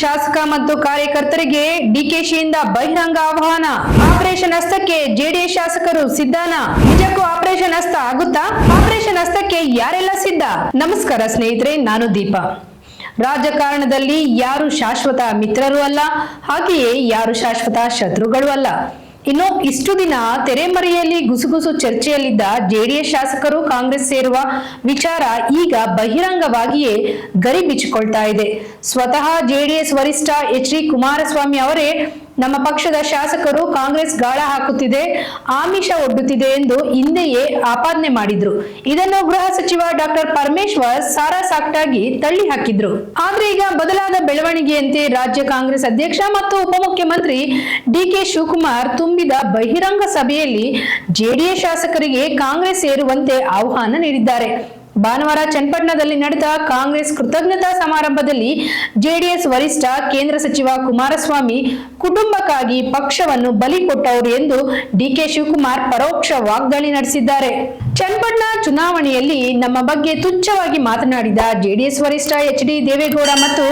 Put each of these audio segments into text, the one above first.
ಶಾಸಕ ಮತ್ತು ಕಾರ್ಯಕರ್ತರಿಗೆ ಡಿಕೆಶಿಯಿಂದ ಬಹಿರಂಗ ಆಹ್ವಾನ. ಆಪರೇಷನ್ ಹಸ್ತಕ್ಕೆ ಜೆಡಿಎಸ್ ಶಾಸಕರು ಸಿದ್ಧಾನ. ನಿಜಕ್ಕೂ ಆಪರೇಷನ್ ಹಸ್ತ ಆಗುತ್ತಾ? ಆಪರೇಷನ್ ಹಸ್ತಕ್ಕೆ ಯಾರೆಲ್ಲ ಸಿದ್ಧ? ನಮಸ್ಕಾರ ಸ್ನೇಹಿತರೆ, ನಾನು ದೀಪಾ. ರಾಜಕಾರಣದಲ್ಲಿ ಯಾರು ಶಾಶ್ವತ ಮಿತ್ರರು ಅಲ್ಲ, ಹಾಗೆಯೇ ಯಾರು ಶಾಶ್ವತ ಶತ್ರುಗಳು ಅಲ್ಲ. ಇನ್ನು ಇಷ್ಟು ದಿನ ತೆರೆಮರೆಯಲ್ಲಿ ಗುಸುಗುಸು ಚರ್ಚೆಯಲ್ಲಿದ್ದ ಜೆಡಿಎಸ್ ಶಾಸಕರು ಕಾಂಗ್ರೆಸ್ ಸೇರುವ ವಿಚಾರ ಈಗ ಬಹಿರಂಗವಾಗಿಯೇ ಗರಿ ಬಿಚ್ಚಿಕೊಳ್ತಾ ಇದೆ. ಸ್ವತಃ ಜೆಡಿಎಸ್ ವರಿಷ್ಠ ಎಚ್ ಡಿ ಕುಮಾರಸ್ವಾಮಿ ಅವರೇ ನಮ್ಮ ಪಕ್ಷದ ಶಾಸಕರು ಕಾಂಗ್ರೆಸ್ ಗಾಳ ಹಾಕುತ್ತಿದೆ, ಆಮಿಷ ಒಡ್ಡುತ್ತಿದೆ ಎಂದು ಹಿಂದೆಯೇ ಆಪಾದನೆ ಮಾಡಿದ್ರು. ಇದನ್ನು ಗೃಹ ಸಚಿವ ಡಾಕ್ಟರ್ ಪರಮೇಶ್ವರ್ ಸಾರಾಸಾಕ್ಟಾಗಿ ತಳ್ಳಿ ಹಾಕಿದ್ರು. ಆದ್ರೆ ಈಗ ಬದಲಾದ ಬೆಳವಣಿಗೆಯಂತೆ ರಾಜ್ಯ ಕಾಂಗ್ರೆಸ್ ಅಧ್ಯಕ್ಷ ಮತ್ತು ಉಪಮುಖ್ಯಮಂತ್ರಿ ಡಿಕೆ ಶಿವಕುಮಾರ್ ತುಂಬಿದ ಬಹಿರಂಗ ಸಭೆಯಲ್ಲಿ ಜೆಡಿಎಸ್ ಶಾಸಕರಿಗೆ ಕಾಂಗ್ರೆಸ್ ಸೇರುವಂತೆ ಆಹ್ವಾನ ನೀಡಿದ್ದಾರೆ. ಭಾನುವಾರ ಚನ್ನಪಟ್ಟಣದಲ್ಲಿ ನಡೆದ ಕಾಂಗ್ರೆಸ್ ಕೃತಜ್ಞತಾ ಸಮಾರಂಭದಲ್ಲಿ ಜೆಡಿಎಸ್ ವರಿಷ್ಠ ಕೇಂದ್ರ ಸಚಿವ ಕುಮಾರಸ್ವಾಮಿ ಕುಟುಂಬಕ್ಕಾಗಿ ಪಕ್ಷವನ್ನು ಬಲಿ ಕೊಟ್ಟವರು ಎಂದು ಡಿಕೆ ಶಿವಕುಮಾರ್ ಪರೋಕ್ಷ ವಾಗ್ದಾಳಿ ನಡೆಸಿದ್ದಾರೆ. ಚನ್ನಪಟ್ಟಣ ಚುನಾವಣೆಯಲ್ಲಿ ನಮ್ಮ ಬಗ್ಗೆ ತುಚ್ಛವಾಗಿ ಮಾತನಾಡಿದ ಜೆಡಿಎಸ್ ವರಿಷ್ಠ ಎಚ್ ಡಿ ದೇವೇಗೌಡ ಮತ್ತು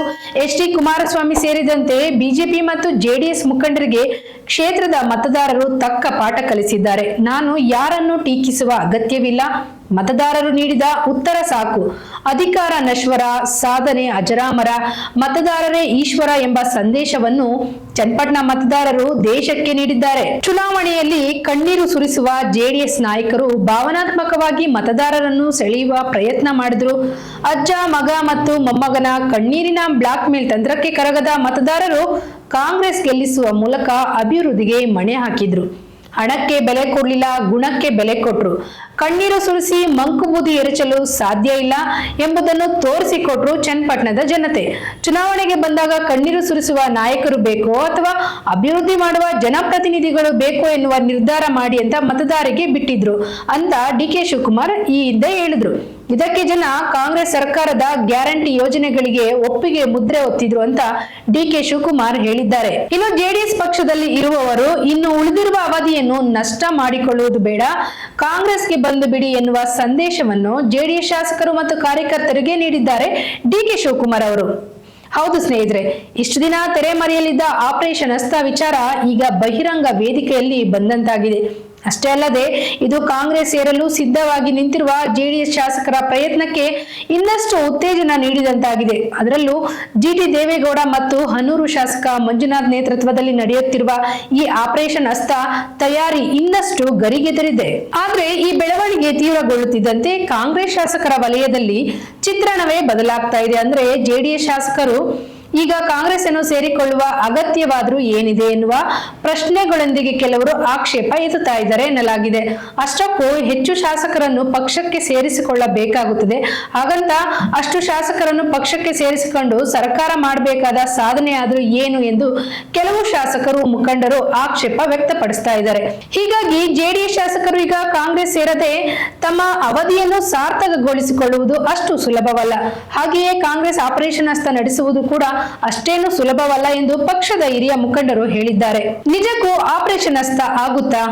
ಎಚ್ ಡಿ ಕುಮಾರಸ್ವಾಮಿ ಸೇರಿದಂತೆ ಬಿಜೆಪಿ ಮತ್ತು ಜೆಡಿಎಸ್ ಮುಖಂಡರಿಗೆ ಕ್ಷೇತ್ರದ ಮತದಾರರು ತಕ್ಕ ಪಾಠ ಕಲಿಸಿದ್ದಾರೆ. ನಾನು ಯಾರನ್ನು ಟೀಕಿಸುವ ಅಗತ್ಯವಿಲ್ಲ. ಮತದಾರರು ನೀಡಿದ ಉತ್ತರ ಸಾಕು. ಅಧಿಕಾರ ನಶ್ವರ, ಸಾಧನೆ ಅಜರಾಮರ ಮತದಾರರೇ ಈಶ್ವರ ಎಂಬ ಸಂದೇಶವನ್ನು ಚನ್ನಪಟ್ಟಣ ಮತದಾರರು ದೇಶಕ್ಕೆ ನೀಡಿದ್ದಾರೆ. ಚುನಾವಣೆಯಲ್ಲಿ ಕಣ್ಣೀರು ಸುರಿಸುವ ಜೆಡಿಎಸ್ ನಾಯಕರು ಭಾವನಾತ್ಮಕವಾಗಿ ಮತದಾರರನ್ನು ಸೆಳೆಯುವ ಪ್ರಯತ್ನ ಮಾಡಿದ್ರು. ಅಜ್ಜ, ಮಗ ಮತ್ತು ಮೊಮ್ಮಗನ ಕಣ್ಣೀರಿನ ಬ್ಲಾಕ್ ಮೇಲ್ ತಂತ್ರಕ್ಕೆ ಕರಗದ ಮತದಾರರು ಕಾಂಗ್ರೆಸ್ ಗೆಲ್ಲಿಸುವ ಮೂಲಕ ಅಭಿವೃದ್ಧಿಗೆ ಮಣೆ ಹಾಕಿದ್ರು. ಹಣಕ್ಕೆ ಬೆಲೆ ಕೊಡಲಿಲ್ಲ, ಗುಣಕ್ಕೆ ಬೆಲೆ ಕೊಟ್ರು. ಕಣ್ಣೀರು ಸುರಿಸಿ ಮಂಕು ಬೂದಿ ಎರಚಲು ಸಾಧ್ಯ ಇಲ್ಲ ಎಂಬುದನ್ನು ತೋರಿಸಿಕೊಟ್ರು ಚನ್ನಪಟ್ಟಣದ ಜನತೆ. ಚುನಾವಣೆಗೆ ಬಂದಾಗ ಕಣ್ಣೀರು ಸುರಿಸುವ ನಾಯಕರು ಬೇಕೋ ಅಥವಾ ಅಭಿವೃದ್ಧಿ ಮಾಡುವ ಜನಪ್ರತಿನಿಧಿಗಳು ಬೇಕೋ ಎನ್ನುವ ನಿರ್ಧಾರ ಮಾಡಿ ಅಂತ ಮತದಾರರಿಗೆ ಬಿಟ್ಟಿದ್ರು. ಅಂತ ಡಿ ಕೆ ಶಿವಕುಮಾರ್ ಈ ಹಿಂದೆ ಹೇಳಿದ್ರು. ಇದಕ್ಕೆ ಜನ ಕಾಂಗ್ರೆಸ್ ಸರ್ಕಾರದ ಗ್ಯಾರಂಟಿ ಯೋಜನೆಗಳಿಗೆ ಒಪ್ಪಿಗೆ ಮುದ್ರೆ ಒತ್ತಿದ್ರು ಅಂತ ಡಿ ಕೆ ಶಿವಕುಮಾರ್ ಹೇಳಿದ್ದಾರೆ. ಇನ್ನು ಜೆಡಿಎಸ್ ಪಕ್ಷದಲ್ಲಿ ಇರುವವರು ಇನ್ನು ಉಳಿದಿರುವ ಅವಧಿಯನ್ನು ನಷ್ಟ ಮಾಡಿಕೊಳ್ಳುವುದು ಬೇಡ. ಕಾಂಗ್ರೆಸ್ಗೆ ಬಂದು ಬಿಡಿ ಎನ್ನುವ ಸಂದೇಶವನ್ನು ಜೆಡಿಎಸ್ ಶಾಸಕರು ಮತ್ತು ಕಾರ್ಯಕರ್ತರಿಗೆ ನೀಡಿದ್ದಾರೆ ಡಿ ಕೆ ಶಿವಕುಮಾರ್ ಅವರು. ಹೌದು ಸ್ನೇಹಿತರೆ, ಇಷ್ಟು ದಿನ ತೆರೆಮರೆಯಲ್ಲಿದ್ದ ಆಪರೇಷನ್ ಅಸ್ತ ವಿಚಾರ ಈಗ ಬಹಿರಂಗ ವೇದಿಕೆಯಲ್ಲಿ ಬಂದಂತಾಗಿದೆ. ಅಷ್ಟೇ ಅಲ್ಲದೆ ಇದು ಕಾಂಗ್ರೆಸ್ ಸೇರಲು ಸಿದ್ಧವಾಗಿ ನಿಂತಿರುವ ಜೆಡಿಎಸ್ ಶಾಸಕರ ಪ್ರಯತ್ನಕ್ಕೆ ಇನ್ನಷ್ಟು ಉತ್ತೇಜನ ನೀಡಿದಂತಾಗಿದೆ. ಅದರಲ್ಲೂ ಜಿಟಿ ದೇವೇಗೌಡ ಮತ್ತು ಹನೂರು ಶಾಸಕ ಮಂಜುನಾಥ್ ನೇತೃತ್ವದಲ್ಲಿ ನಡೆಯುತ್ತಿರುವ ಈ ಆಪರೇಷನ್ ಹಸ್ತ ತಯಾರಿ ಇನ್ನಷ್ಟು ಗರಿಗೆದರಿದೆ. ಆದ್ರೆ ಈ ಬೆಳವಣಿಗೆ ತೀವ್ರಗೊಳ್ಳುತ್ತಿದ್ದಂತೆ ಕಾಂಗ್ರೆಸ್ ಶಾಸಕರ ವಲಯದಲ್ಲಿ ಚಿತ್ರಣವೇ ಬದಲಾಗ್ತಾ ಇದೆ. ಅಂದ್ರೆ ಜೆಡಿಎಸ್ ಶಾಸಕರು ಈಗ ಕಾಂಗ್ರೆಸ್ ಅನ್ನು ಸೇರಿಕೊಳ್ಳುವ ಅಗತ್ಯವಾದರೂ ಏನಿದೆ ಎನ್ನುವ ಪ್ರಶ್ನೆಗಳೊಂದಿಗೆ ಕೆಲವರು ಆಕ್ಷೇಪ ಎತ್ತುತ್ತಾ ಇದ್ದಾರೆ ಎನ್ನಲಾಗಿದೆ. ಅಷ್ಟಕ್ಕೂ ಹೆಚ್ಚು ಶಾಸಕರನ್ನು ಪಕ್ಷಕ್ಕೆ ಸೇರಿಸಿಕೊಳ್ಳಬೇಕಾಗುತ್ತದೆ. ಹಾಗಂತ ಅಷ್ಟು ಶಾಸಕರನ್ನು ಪಕ್ಷಕ್ಕೆ ಸೇರಿಸಿಕೊಂಡು ಸರ್ಕಾರ ಮಾಡಬೇಕಾದ ಸಾಧನೆ ಆದರೂ ಏನು ಎಂದು ಕೆಲವು ಶಾಸಕರು, ಮುಖಂಡರು ಆಕ್ಷೇಪ ವ್ಯಕ್ತಪಡಿಸ್ತಾ ಇದ್ದಾರೆ. ಹೀಗಾಗಿ ಜೆಡಿಎಸ್ ಶಾಸಕರು ಈಗ ಕಾಂಗ್ರೆಸ್ ಸೇರದೆ ತಮ್ಮ ಅವಧಿಯನ್ನು ಸಾರ್ಥಕಗೊಳಿಸಿಕೊಳ್ಳುವುದು ಅಷ್ಟು ಸುಲಭವಲ್ಲ. ಹಾಗೆಯೇ ಕಾಂಗ್ರೆಸ್ ಆಪರೇಷನ್ ಅಸ್ತ ನಡೆಸುವುದು ಕೂಡ ಅಷ್ಟೇನು ಸುಲಭವಲ್ಲ ಎಂದು ಪಕ್ಷದ ಹಿರಿಯ ಮುಖಂಡರು ಹೇಳಿದ್ದಾರೆ. ನಿಜಕ್ಕೂ ಆಪರೇಷನ್ ಹಸ್ತ ಆಗುತ್ತಾ?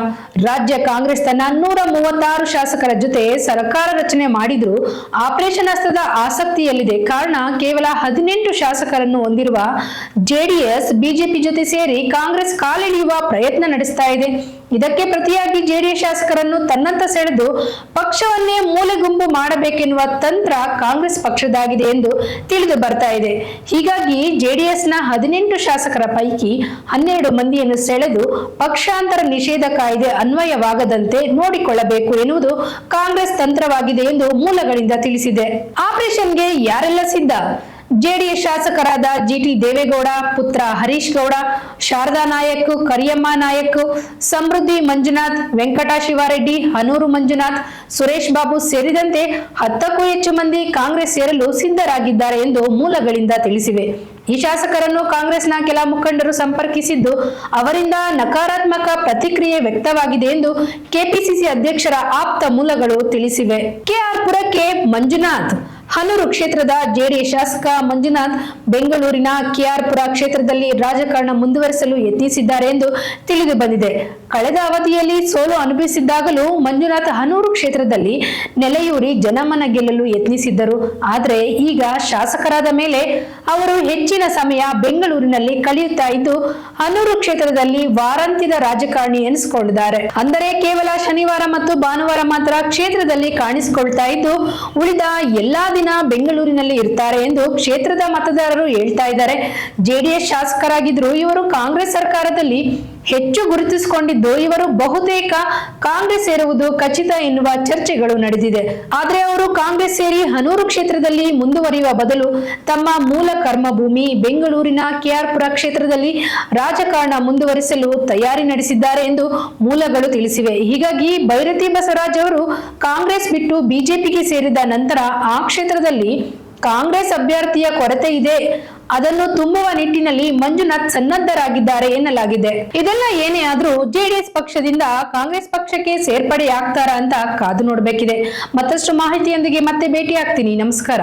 ರಾಜ್ಯ ಕಾಂಗ್ರೆಸ್ ತನ್ನ ನೂರ ಮೂವತ್ತಾರು ಶಾಸಕರ ಜೊತೆ ಸರ್ಕಾರ ರಚನೆ ಮಾಡಿದ್ರು ಆಪರೇಷನ್ ಹಸ್ತದ ಆಸಕ್ತಿಯಲ್ಲಿದೆ. ಕಾರಣ ಕೇವಲ ಹದಿನೆಂಟು ಶಾಸಕರನ್ನು ಹೊಂದಿರುವ ಜೆಡಿಎಸ್, ಬಿಜೆಪಿ ಜೊತೆ ಸೇರಿ ಕಾಂಗ್ರೆಸ್ ಕಾಲೆಳೆಯುವ ಪ್ರಯತ್ನ ನಡೆಸ್ತಾ ಇದೆ. ಇದಕ್ಕೆ ಪ್ರತಿಯಾಗಿ ಜೆಡಿಎಸ್ ಶಾಸಕರನ್ನು ತನ್ನಂತ ಸೆಳೆದು ಪಕ್ಷವನ್ನೇ ಮೂಲೆಗುಂಪು ಮಾಡಬೇಕೆನ್ನುವ ತಂತ್ರ ಕಾಂಗ್ರೆಸ್ ಪಕ್ಷದಾಗಿದೆ ಎಂದು ತಿಳಿದು ಬರ್ತಾ ಇದೆ. ಹೀಗಾಗಿ ಜೆಡಿಎಸ್ನ ಹದಿನೆಂಟು ಶಾಸಕರ ಪೈಕಿ ಹನ್ನೆರಡು ಮಂದಿಯನ್ನು ಸೆಳೆದು ಪಕ್ಷಾಂತರ ನಿಷೇಧ ಕಾಯ್ದೆ ಅನ್ವಯವಾಗದಂತೆ ನೋಡಿಕೊಳ್ಳಬೇಕು ಎನ್ನುವುದು ಕಾಂಗ್ರೆಸ್ ತಂತ್ರವಾಗಿದೆ ಎಂದು ಮೂಲಗಳಿಂದ ತಿಳಿಸಿದೆ. ಆಪರೇಷನ್ಗೆ ಯಾರೆಲ್ಲ ಸಿದ್ಧ? ಜೆಡಿಎಸ್ ಶಾಸಕರಾದ ಜಿಟಿ ದೇವೇಗೌಡ, ಪುತ್ರ ಹರೀಶ್ ಗೌಡ, ಶಾರದಾ ನಾಯಕ್, ಕರಿಯಮ್ಮ ನಾಯಕ್, ಸಮೃದ್ಧಿ ಮಂಜುನಾಥ್, ವೆಂಕಟ ಶಿವಾರೆಡ್ಡಿ, ಹನೂರು ಮಂಜುನಾಥ್, ಸುರೇಶ್ ಬಾಬು ಸೇರಿದಂತೆ ಹತ್ತಕ್ಕೂ ಹೆಚ್ಚು ಮಂದಿ ಕಾಂಗ್ರೆಸ್ ಸೇರಲು ಸಿದ್ಧರಾಗಿದ್ದಾರೆ ಎಂದು ಮೂಲಗಳಿಂದ ತಿಳಿಸಿವೆ. ಈ ಶಾಸಕರನ್ನು ಕಾಂಗ್ರೆಸ್ನ ಕೆಲ ಮುಖಂಡರು ಸಂಪರ್ಕಿಸಿದ್ದು, ಅವರಿಂದ ನಕಾರಾತ್ಮಕ ಪ್ರತಿಕ್ರಿಯೆ ವ್ಯಕ್ತವಾಗಿದೆ ಎಂದು ಕೆಪಿಸಿಸಿ ಅಧ್ಯಕ್ಷರ ಆಪ್ತ ಮೂಲಗಳು ತಿಳಿಸಿವೆ. ಕೆಆರ್ ಪುರಕ್ಕೆ ಮಂಜುನಾಥ್ ಹನೂರು ಕ್ಷೇತ್ರದ ಜೆಡಿಎಸ್ ಶಾಸಕ ಮಂಜುನಾಥ್ ಬೆಂಗಳೂರಿನ ಕೆಆರ್ಪುರ ಕ್ಷೇತ್ರದಲ್ಲಿ ರಾಜಕಾರಣ ಮುಂದುವರಿಸಲು ಯತ್ನಿಸಿದ್ದಾರೆ ಎಂದು ತಿಳಿದು ಬಂದಿದೆ. ಕಳೆದ ಅವಧಿಯಲ್ಲಿ ಸೋಲು ಅನುಭವಿಸಿದ್ದಾಗಲೂ ಮಂಜುನಾಥ್ ಹನೂರು ಕ್ಷೇತ್ರದಲ್ಲಿ ನೆಲೆಯೂರಿ ಜನಮನ ಗೆಲ್ಲಲು ಯತ್ನಿಸಿದ್ದರು. ಆದರೆ ಈಗ ಶಾಸಕರಾದ ಮೇಲೆ ಅವರು ಹೆಚ್ಚಿನ ಸಮಯ ಬೆಂಗಳೂರಿನಲ್ಲಿ ಕಳೆಯುತ್ತಾ ಇದ್ದು, ಹನೂರು ಕ್ಷೇತ್ರದಲ್ಲಿ ವಾರಾಂತ್ಯದ ರಾಜಕಾರಣಿ ಎನಿಸಿಕೊಂಡಿದ್ದಾರೆ. ಅಂದರೆ ಕೇವಲ ಶನಿವಾರ ಮತ್ತು ಭಾನುವಾರ ಮಾತ್ರ ಕ್ಷೇತ್ರದಲ್ಲಿ ಕಾಣಿಸಿಕೊಳ್ತಾ ಇದ್ದು, ಉಳಿದ ಎಲ್ಲಾ ದಿನ ಬೆಂಗಳೂರಿನಲ್ಲಿ ಇರ್ತಾರೆ ಎಂದು ಕ್ಷೇತ್ರದ ಮತದಾರರು ಹೇಳ್ತಾ ಇದ್ದಾರೆ. ಜೆಡಿಎಸ್ ಶಾಸಕರಾಗಿದ್ರು ಇವರು ಕಾಂಗ್ರೆಸ್ ಸರ್ಕಾರದಲ್ಲಿ ಹೆಚ್ಚು ಗುರುತಿಸಿಕೊಂಡಿದ್ದು ಇವರು ಬಹುತೇಕ ಕಾಂಗ್ರೆಸ್ ಸೇರುವುದು ಖಚಿತ ಎನ್ನುವ ಚರ್ಚೆಗಳು ನಡೆದಿದೆ. ಆದರೆ ಅವರು ಕಾಂಗ್ರೆಸ್ ಸೇರಿ ಹನೂರು ಕ್ಷೇತ್ರದಲ್ಲಿ ಮುಂದುವರಿಯುವ ಬದಲು ತಮ್ಮ ಮೂಲ ಕರ್ಮಭೂಮಿ ಬೆಂಗಳೂರಿನ ಕೆಆರ್ಪುರ ಕ್ಷೇತ್ರದಲ್ಲಿ ರಾಜಕಾರಣ ಮುಂದುವರಿಸಲು ತಯಾರಿ ನಡೆಸಿದ್ದಾರೆ ಎಂದು ಮೂಲಗಳು ತಿಳಿಸಿವೆ. ಹೀಗಾಗಿ ಭೈರತಿ ಬಸವರಾಜ್ ಅವರು ಕಾಂಗ್ರೆಸ್ ಬಿಟ್ಟು ಬಿಜೆಪಿಗೆ ಸೇರಿದ ನಂತರ ಆ ಕ್ಷೇತ್ರದಲ್ಲಿ ಕಾಂಗ್ರೆಸ್ ಅಭ್ಯರ್ಥಿಯ ಕೊರತೆ ಇದೆ. ಅದನ್ನು ತುಂಬುವ ನಿಟ್ಟಿನಲ್ಲಿ ಮಂಜುನಾಥ್ ಸನ್ನದ್ಧರಾಗಿದ್ದಾರೆ ಎನ್ನಲಾಗಿದೆ. ಇದೆಲ್ಲ ಏನೇ ಆದ್ರೂ ಜೆಡಿಎಸ್ ಪಕ್ಷದಿಂದ ಕಾಂಗ್ರೆಸ್ ಪಕ್ಷಕ್ಕೆ ಸೇರ್ಪಡೆಯಾಗ್ತಾರಾ ಅಂತ ಕಾದು ನೋಡಬೇಕಿದೆ. ಮತ್ತಷ್ಟು ಮಾಹಿತಿಯೊಂದಿಗೆ ಮತ್ತೆ ಭೇಟಿ ಆಗ್ತೀನಿ ನಮಸ್ಕಾರ.